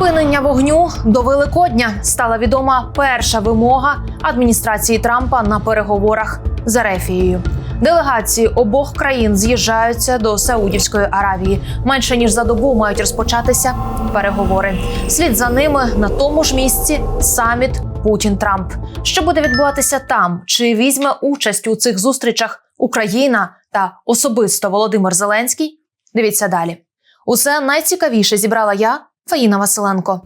Припинення вогню до Великодня стала відома перша вимога адміністрації Трампа на переговорах з Ерефією. Делегації обох країн з'їжджаються до Саудівської Аравії. Менше ніж за добу мають розпочатися переговори. Слід за ними на тому ж місці саміт Путін Трамп. Що буде відбуватися там? Чи візьме участь у цих зустрічах Україна та особисто Володимир Зеленський? Дивіться далі. Усе найцікавіше зібрала я, Фаїна Василенко.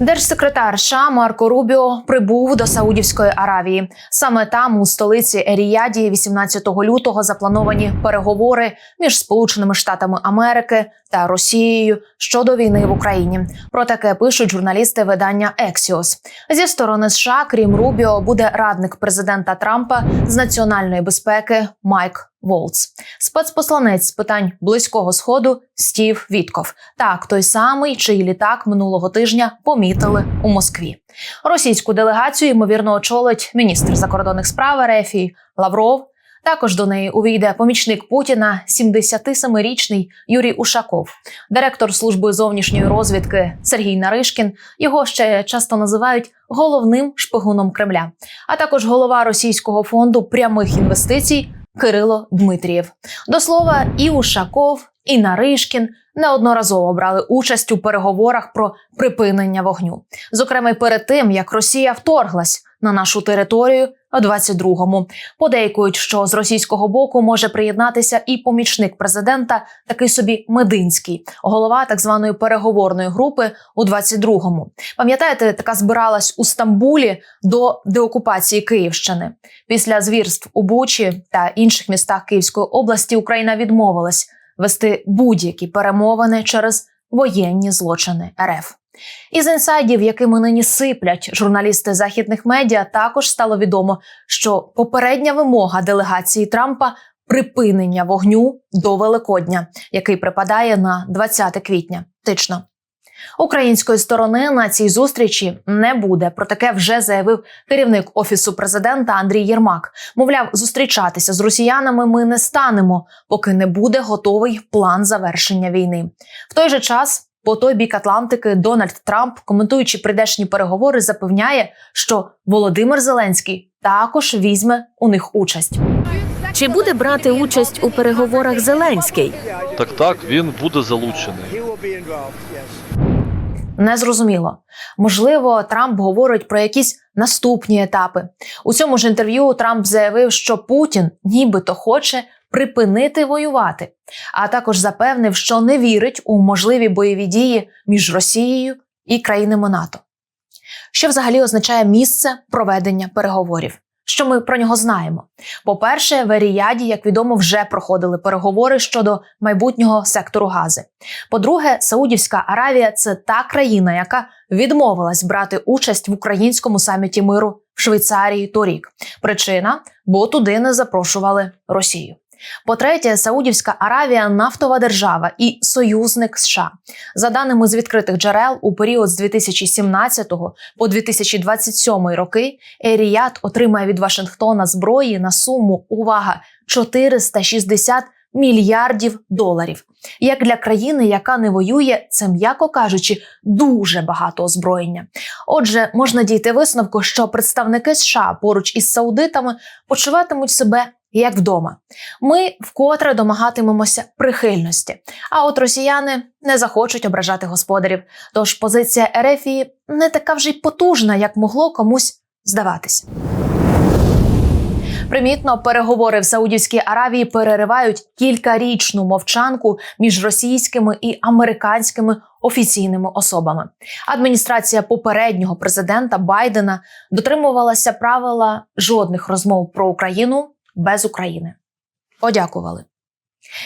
Держсекретар США Марко Рубіо прибув до Саудівської Аравії. Саме там, у столиці Еріяді, 18 лютого, заплановані переговори між Сполученими Штатами Америки та Росією щодо війни в Україні. Про таке пишуть журналісти видання Ексіос. Зі сторони США, крім Рубіо, буде радник президента Трампа з національної безпеки Майк Волц, спецпосланець з питань близького сходу Стів Вітков. Так, той самий, чий літак минулого тижня помітили у Москві. Російську делегацію ймовірно очолить міністр закордонних справ РФ Лавров. Також до неї увійде помічник Путіна, 77-річний Юрій Ушаков, директор служби зовнішньої розвідки Сергій Наришкін. Його ще часто називають головним шпигуном Кремля, а також голова російського фонду прямих інвестицій Кирило Дмитрієв. До слова, і Ушаков, і Наришкін неодноразово брали участь у переговорах про припинення вогню. Зокрема, перед тим як Росія вторглась на нашу територію у 22-му. Подейкують, що з російського боку може приєднатися і помічник президента, такий собі Мединський, голова так званої переговорної групи у 22-му. Пам'ятаєте, така збиралась у Стамбулі до деокупації Київщини. Після звірств у Бучі та інших містах Київської області Україна відмовилась вести будь-які перемовини через воєнні злочини РФ. Із інсайдів, якими нині сиплять журналісти західних медіа, також стало відомо, що попередня вимога делегації Трампа припинення вогню до Великодня, який припадає на 20 квітня. Тично. Української сторони на цій зустрічі не буде. Про таке вже заявив керівник офісу президента Андрій Єрмак. Мовляв, зустрічатися з росіянами ми не станемо, поки не буде готовий план завершення війни. В той же час. По той бік Атлантики Дональд Трамп, коментуючи прийдешні переговори, запевняє, що Володимир Зеленський також візьме у них участь. Чи буде брати участь у переговорах Зеленський? Так, так, він буде залучений. Незрозуміло. Можливо, Трамп говорить про якісь наступні етапи. У цьому ж інтерв'ю Трамп заявив, що Путін нібито хоче припинити воювати, а також запевнив, що не вірить у можливі бойові дії між Росією і країнами НАТО. Що взагалі означає місце проведення переговорів? Що ми про нього знаємо? По-перше, в Еріяді, як відомо, вже проходили переговори щодо майбутнього сектору Гази. По-друге, Саудівська Аравія це та країна, яка відмовилась брати участь в українському саміті миру в Швейцарії торік. Причина, бо туди не запрошували Росію. По-третє, Саудівська Аравія нафтова держава і союзник США. За даними з відкритих джерел, у період з 2017 по 2027 роки Еріят отримає від Вашингтона зброї на суму увага 460 мільярдів доларів. Як для країни, яка не воює, це м'яко кажучи, дуже багато озброєння. Отже, можна дійти висновку, що представники США поруч із саудитами почуватимуть себе як вдома. Ми вкотре домагатимемося прихильності. А от росіяни не захочуть ображати господарів. Тож позиція Ерефії не така вже й потужна, як могло комусь здаватися. Примітно, переговори в Саудівській Аравії переривають кількарічну мовчанку між російськими і американськими офіційними особами. Адміністрація попереднього президента Байдена дотримувалася правила жодних розмов про Україну без України. Подякували.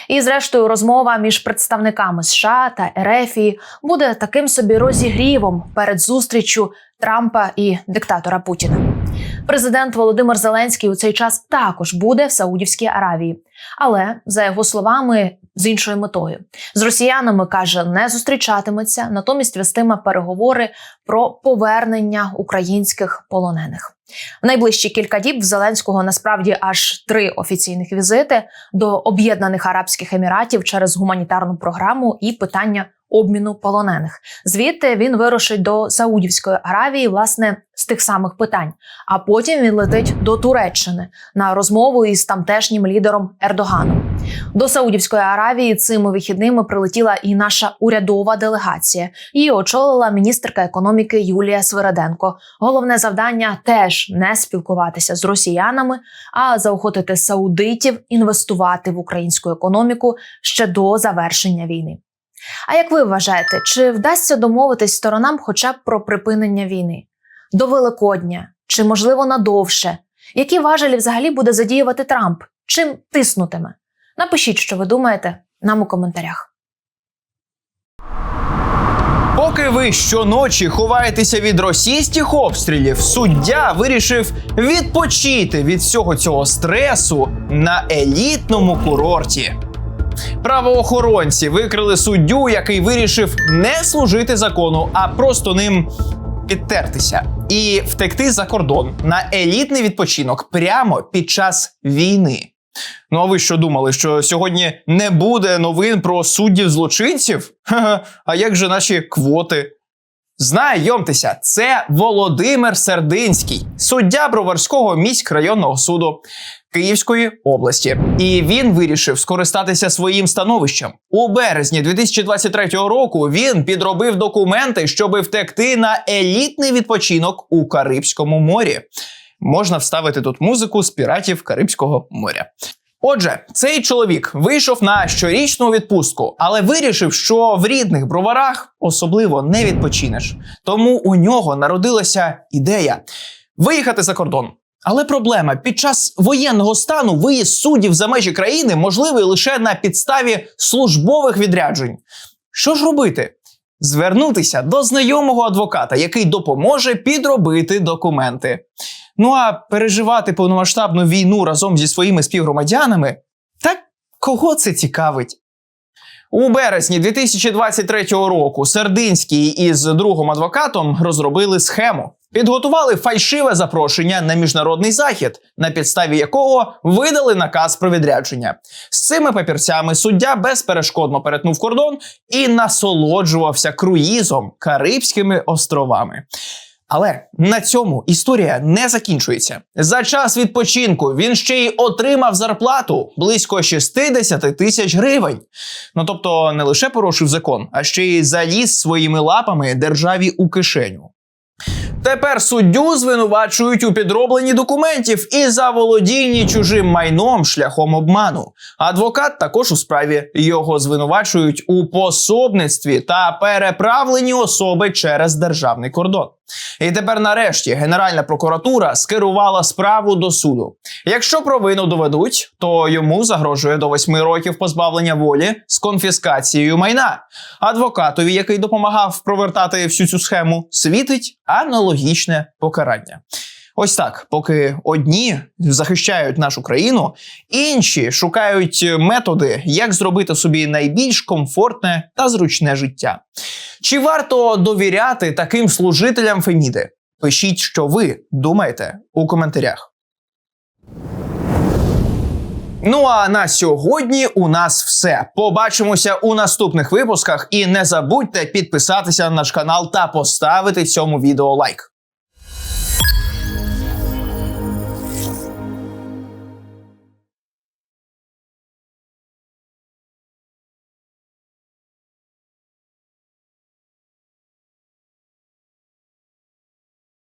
І, зрештою, розмова між представниками США та Ерефії буде таким собі розігрівом перед зустрічю Трампа і диктатора Путіна. Президент Володимир Зеленський у цей час також буде в Саудівській Аравії, але за його словами, з іншою метою з росіянами каже, не зустрічатиметься, натомість вестиме переговори про повернення українських полонених. В найближчі кілька діб в Зеленського насправді аж три офіційних візити до Об'єднаних Арабських Еміратів через гуманітарну програму і питання обміну полонених. Звідти він вирушить до Саудівської Аравії, власне, з тих самих питань. А потім він летить до Туреччини на розмову із тамтешнім лідером Ердоганом. До Саудівської Аравії цими вихідними прилетіла і наша урядова делегація. Її очолила міністерка економіки Юлія Свириденко. Головне завдання теж не спілкуватися з росіянами, а заохотити саудитів інвестувати в українську економіку ще до завершення війни. А як ви вважаєте, чи вдасться домовитись сторонам хоча б про припинення війни до Великодня чи можливо надовше? Які важелі взагалі буде задіювати Трамп? Чим тиснутиме? Напишіть, що ви думаєте, нам у коментарях. Поки ви щоночі ховаєтеся від російських обстрілів, суддя вирішив відпочити від всього цього стресу на елітному курорті. Правоохоронці викрили суддю, який вирішив не служити закону, а просто ним підтертися і втекти за кордон на елітний відпочинок прямо під час війни. Ну а ви що думали, що сьогодні не буде новин про суддів злочинців? А як же наші квоти? Знайомтеся, це Володимир Сердинський, суддя Броварського міськрайонного суду Київської області. І він вирішив скористатися своїм становищем. У березні 2023 року він підробив документи, щоб втекти на елітний відпочинок у Карибському морі. Можна вставити тут музику з піратів Карибського моря. Отже, цей чоловік вийшов на щорічну відпустку, але вирішив, що в рідних броварах особливо не відпочинеш. Тому у нього народилася ідея виїхати за кордон. Але проблема під час воєнного стану виїзд суддів за межі країни можливий лише на підставі службових відряджень. Що ж робити? Звернутися до знайомого адвоката, який допоможе підробити документи. Ну а переживати повномасштабну війну разом зі своїми співгромадянами так кого це цікавить? У березні 2023 року Сердинський із другом адвокатом розробили схему. Підготували фальшиве запрошення на міжнародний захід, на підставі якого видали наказ про відрядження. З цими папірцями суддя безперешкодно перетнув кордон і насолоджувався круїзом Карибськими островами. Але на цьому історія не закінчується. За час відпочинку він ще й отримав зарплату близько 60 тисяч гривень. Ну тобто не лише порушив закон, а ще й заліз своїми лапами державі у кишеню. Тепер суддю звинувачують у підробленні документів і заволодінні чужим майном шляхом обману. Адвокат також у справі його звинувачують у пособництві та переправленні особи через державний кордон. І тепер, нарешті, Генеральна прокуратура скерувала справу до суду. Якщо провину доведуть, то йому загрожує до 8 років позбавлення волі з конфіскацією майна. Адвокатові, який допомагав провертати всю цю схему, світить аналогічне покарання. Ось так, поки одні захищають нашу країну, інші шукають методи, як зробити собі найбільш комфортне та зручне життя. Чи варто довіряти таким служителям Феміди? Пишіть, що ви думаєте у коментарях. Ну а на сьогодні у нас все. Побачимося у наступних випусках. І не забудьте підписатися на наш канал та поставити цьому відео лайк.